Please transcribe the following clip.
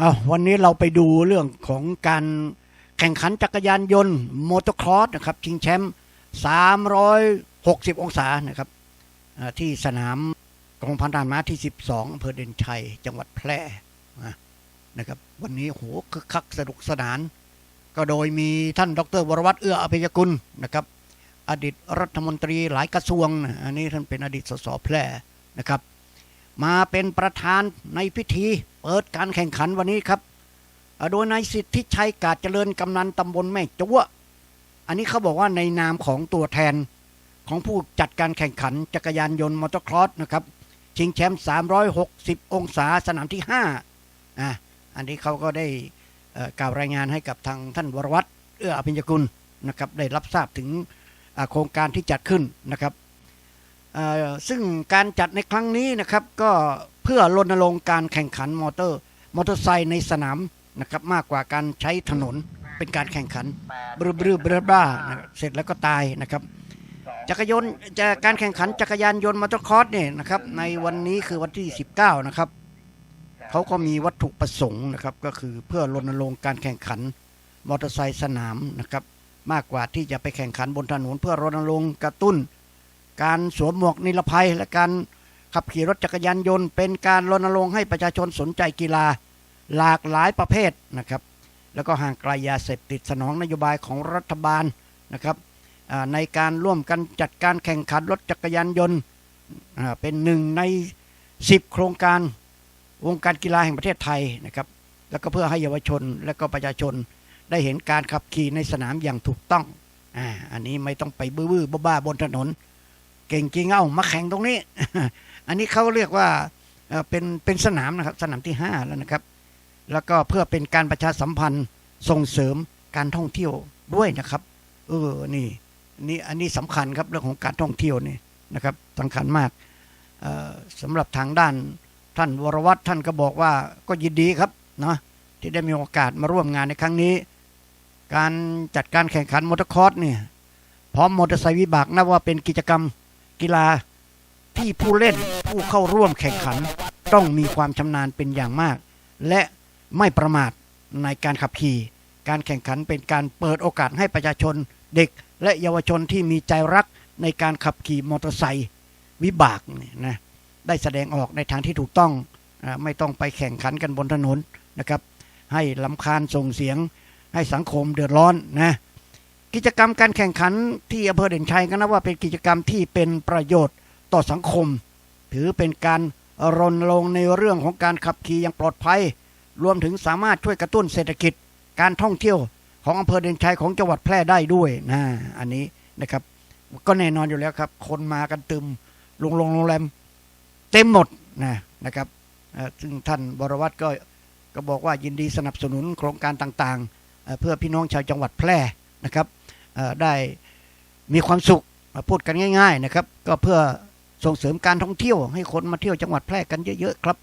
เอาวันนี้เราไปดูเรื่องของการแข่งขันจักรยานยนต์มอเตอร์ครอสนะครับชิงแชมป์360 องศานะครับที่สนามกองพันทหารม้าที่ 12อำเภอเด่นชัย จังหวัดแพร่นะครับ วันนี้โหคึกคักสนุกสนาน ก็โดยมีท่านดรวรวัตรเอื้ออภิยกุลนะครับ อดีตรัฐมนตรีหลายกระทรวง อันนี้ท่านเป็นอดีตสสแพร่นะครับ มาเป็นประธานในพิธี เปิดการแข่งขันวันนี้ครับ โดยนายสิทธิชัยกาดเจริญกำนันตำบลแม่จัวอันนี้เขาบอกว่าในนามของตัวแทนของผู้จัดการแข่งขันจักรยานยนต์มอเตอร์ครอสนะครับ ชิงแชมป์ 360 องศาสนามที่ 5 อะอันนี้เขาก็ได้กล่าวรายงานให้กับทางท่านวรวัตรเอื้ออภิญญกุลนะครับ ได้รับทราบถึงโครงการที่จัดขึ้นนะครับ ซึ่งการจัดในครั้งนี้นะครับก็เพื่อรณรงค์การแข่งขันมอเตอร์ มอเตอร์ไซค์ในสนามนะครับมากกว่าการใช้ถนนเป็นการแข่งขันบรือบรือบรืบ้านะเสร็จแล้วก็ตายนะครับจักรยานจะการแข่งขันจักรยานยนต์มอเตอร์คอร์สเนี่ยนะครับในวันนี้คือวันที่ 19 นะครับเขาก็มีวัตถุประสงค์นะครับก็คือเพื่อรณรงค์การแข่งขันมอเตอร์ไซค์สนามนะครับมากกว่าที่จะไปแข่งขันบนถนนเพื่อรณรงค์กระตุ้น การสวมหมวกนิรภัยและการขับขี่รถจักรยานยนต์ เป็นการรณรงค์ให้ประชาชนสนใจกีฬาหลากหลายประเภทนะครับ แล้วก็ห่างไกลยาเสพติดสนองนโยบายของรัฐบาลนะครับในการร่วมกันจัดการแข่งขันรถจักรยานยนต์เป็นหนึ่งใน 10 โครงการวงการกีฬาแห่งประเทศไทยนะครับ แล้วก็เพื่อให้เยาวชนและก็ประชาชนได้เห็นการขับขี่ในสนามอย่างถูกต้องอ่าอันนี้ไม่ต้องไปบื้อๆบ้าๆบนถนน เก่งจริงเอ้ามาแข่งตรงนี้ อันนี้เขาเรียกว่าเป็นเป็นสนามนะครับ สนามที่ 5 แล้วนะครับ แล้วก็เพื่อเป็นการประชาสัมพันธ์ส่งเสริมการท่องเที่ยวด้วยนะครับ เออนี่นี่อันนี้สำคัญครับเรื่องของการท่องเที่ยวนี่นะครับสำคัญมากเอ่อสำหรับทางด้านท่านวรวัตรท่านก็บอกว่าก็ยินดีครับเนาะที่ได้มีโอกาสมาร่วมงานในครั้งนี้ การจัดการแข่งขันมอเตอร์คอร์สเนี่ยพร้อมมอเตอร์ไซค์วิบากนับว่าเป็นกิจกรรม กีฬาที่ผู้เล่นผู้เข้าร่วมแข่งขันต้องมีความชำนาญเป็นอย่างมาก และไม่ประมาทในการขับขี่ การแข่งขันเป็นการเปิดโอกาสให้ประชาชนเด็ก และเยาวชนที่มีใจรักในการขับขี่มอเตอร์ไซค์วิบากนี่นะได้แสดงออกในทางที่ถูกต้องไม่ต้องไปแข่งขันกันบนถนนนะครับ ให้ลำคาญส่งเสียงให้สังคมเดือดร้อนนะ กิจกรรมการแข่งขันที่อำเภอเด่นชัยก็นับว่าเป็นกิจกรรมที่เป็นประโยชน์ต่อสังคม ถือเป็นการรณรงค์ในเรื่องของการขับขี่อย่างปลอดภัย รวมถึงสามารถช่วยกระตุ้นเศรษฐกิจ การท่องเที่ยวของอำเภอเด่นชัยของจังหวัดแพร่ได้ด้วยนะอันนี้นะครับ ก็แน่นอนอยู่แล้วครับ คนมากันตึมโรงโรงโรงแรมเต็มหมดนะนะครับซึ่งท่านบรวัตรก็ก็บอกว่ายินดีสนับสนุนโครงการต่างๆ เพื่อพี่น้องชาวจังหวัดแพร่นะครับ ได้มีความสุขพูดกันง่าย ๆนะครับ ก็เพื่อส่งเสริมการท่องเที่ยวให้คนมาเที่ยวจังหวัดแพร่กันเยอะๆครับ